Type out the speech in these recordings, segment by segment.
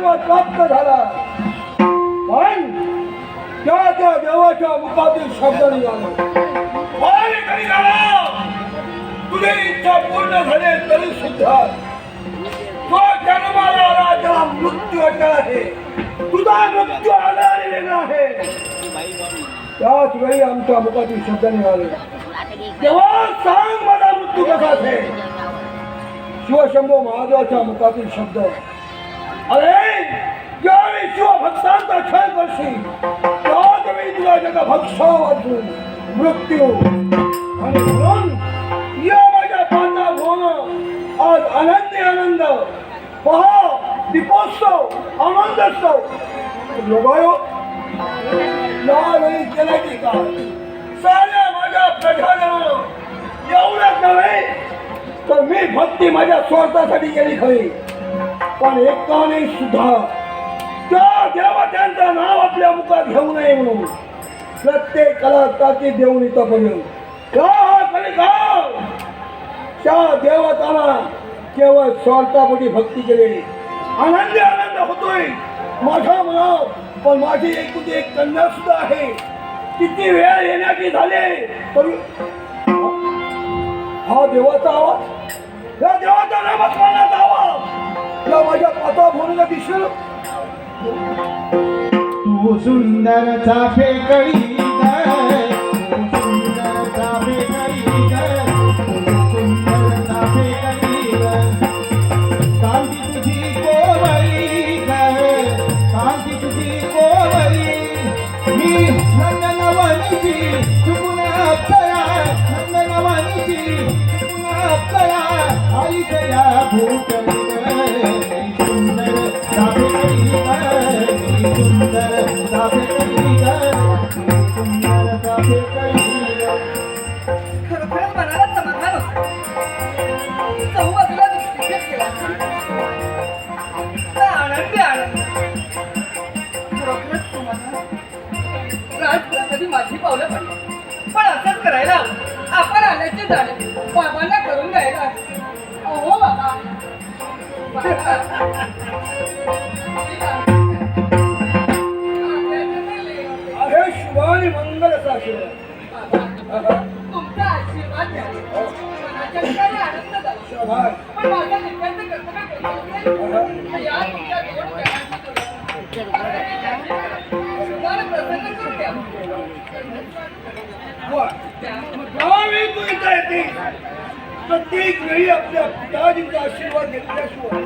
आशीर्वाद प्राप्त झाला. पण त्या त्या देवाच्या मुखातील शब्द निघाला. अरे कलिकाला तुझी इच्छा पूर्ण झाली तरी सुद्धा. तो जन्माला आला त्याला मृत्यू अटळ आहे. तुझा मृत्यू आला आणि वेगळा आहे. त्याच वेळी आमच्या मुखातील शब्द निघाले. तेव्हा सांग माझा मृत्यू कसा असेल शिवशंभो महादेवाच्या मुखातील शब्द अरे ज्यावेळी शिवभक्तांचा खेळ करशील त्याच वेळी तुला जगा भक्षा वाचून मृत्यू. आणि म्हणून या माझ्या पांढरा भोन आज आनंदी आनंद पहा दीपोत्सव आनंदोत्सव. योगायो यावेळी केला की काय? साऱ्या माझ्या प्रजाजनानं एवढंच नव्हे तर मी भक्ती माझ्या स्वार्थासाठी केली खरी. पण एकाने सुद्धा. त्या देवत्यांचं नाव आपल्या मुखात घेऊ नये म्हणून. प्रत्येकाला ताकीद देऊन इथं पण का त्या देवताला केवळ स्वार्थापोटी भक्ती केली. आनंदी आनंद होतोय. माझ्या मनात पण माझी कुठे एक कन्या सुद्धा आहे. किती वेळ येण्याची झाले तरी हा देवाचा आवाज? या देवाचा नामस्मरणाचा आवाज या माझ्या पाता भरून दिसेल. तू सुंदर चाफे कळी तू चहूबाजूला दृष्टिक्षेप केला. तर आनंदी आनंद. खरोखरच राजपुरामध्ये माझी पावलं पडली पण असंच करायला आपण आल्याचे जाणे बाबांना करून द्यायला अहो बाबा. तू इथं येते प्रत्येक वेळी आपल्या पिताजींचा आशीर्वाद घेतल्याशिवाय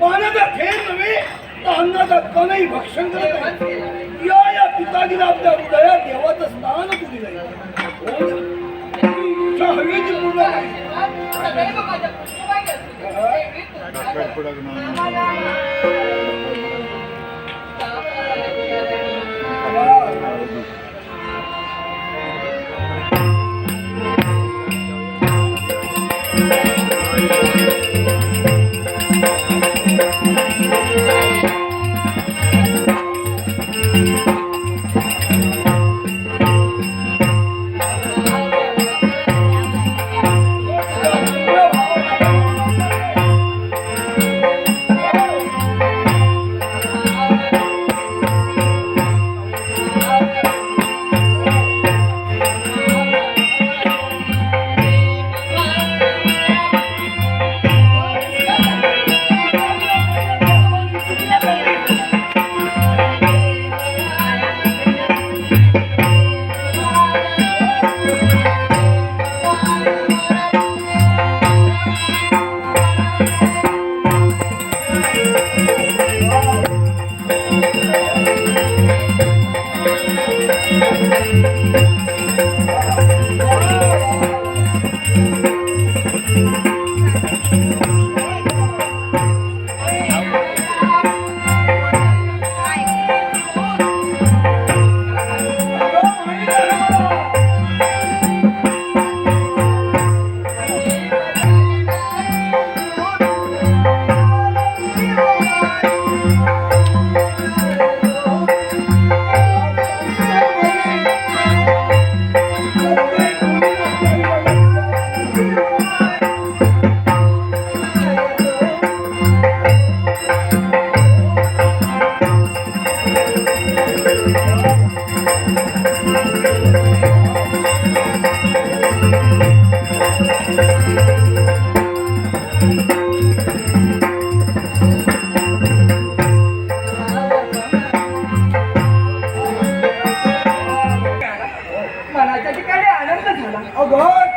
पाण्याचा थेट नव्हे. तर अन्नाचा कणही भक्षण करत नाही. या या पिताजीला आपल्या हृदयात देवाचं स्थान तू हो पूर्ण नाही ना? इच्छा अगं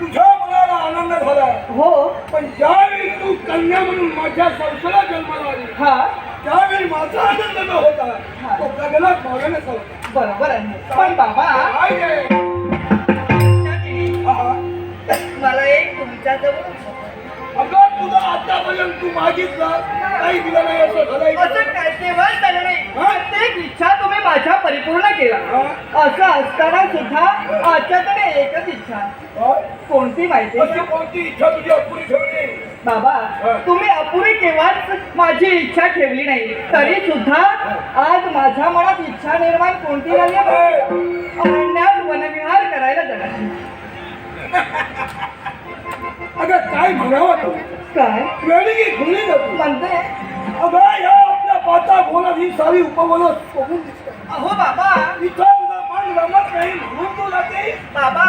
तुझ्या मनाला आनंद झाला. हो. पण ज्यावेळी तू कन्या म्हणून माझ्या संसाला जन्माला आली हा. त्यावेळी माझा आनंद न होता तो गगनात भागण्याचा होता बरोबर आहे. पण बाबा काय मला एक तुमच्या जवळ अगं तुझं आतापर्यंत तू मागितला काही दिलं नाही असं झालंय असं काय केवळ झालं नाही. प्रत्येक इच्छा तुम्ही माझ्या परिपूर्ण केला. असं असताना सुद्धा आजच्या तरी एकच इच्छा? कोणती माहिती? अशी कोणती इच्छा तुझी अपुरी ठेवली? बाबा. तुम्ही अपुरी केव्हाच माझी इच्छा ठेवली नाही. तरी सुद्धा आज माझ्या मनात इच्छा निर्माण कोणती झाली अरण्यात वनविहार करायला जाणार. अगं काय म्हणावं तू? काय? वेळी की खुली ना तू म्हणते. अगं या आपल्या पाता बोलत ही सारी उपवन बघून दिसते. अहो बाबा. इथं रमत नाही म्हणून तू जाते. बाबा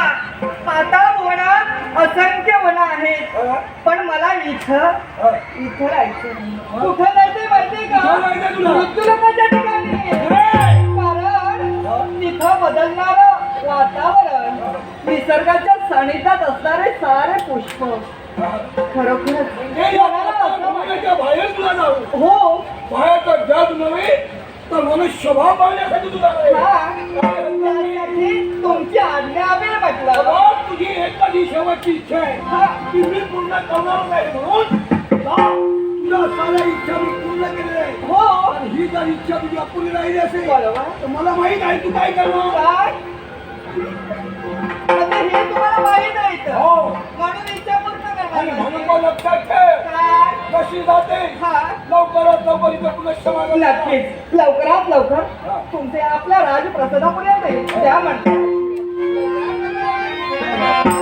पाताळ वनात असंख्य वन आहेत? पण मला इथं. इथं राहायचं. कुठं जायचंय माहितीये का? तुला? मृत्यूलोकाच्या ठिकाणी! कारण तिथं बदलणार वातावरण निसर्गाच्या सानिध्यात असणारे सारे पुष्प. खरोखरच. हे बाहेर तुला हो. बाहेरचा जग नव्हे तर मनुष्यभाव पाहण्यासाठी तुला तुमची आज्ञा हवी म्हटलं तुझी एखादी शेवटची इच्छा आहे? हा. ती मी पूर्ण करणार नाही म्हणून? तुझ्या साऱ्या इच्छा मी पूर्ण केलेल्या आहे हो. आणि ही जर इच्छा तुझी अपुरी राहिली असेल तर मला माहीत आहे तू काय करणार. आता हे तुम्हाला माहीत आहे इथं. हो. म्हणून इच्छा पूर्ण आणि करणार म्हणून मग लक्षात ठेव. काय? कशी जाते? हा. लवकरात लवकर इथं नक्कीच. लवकरात लवकर तुमचे आपल्या राजप्रसादापुढे येते. त्या म्हणतात. Thank you.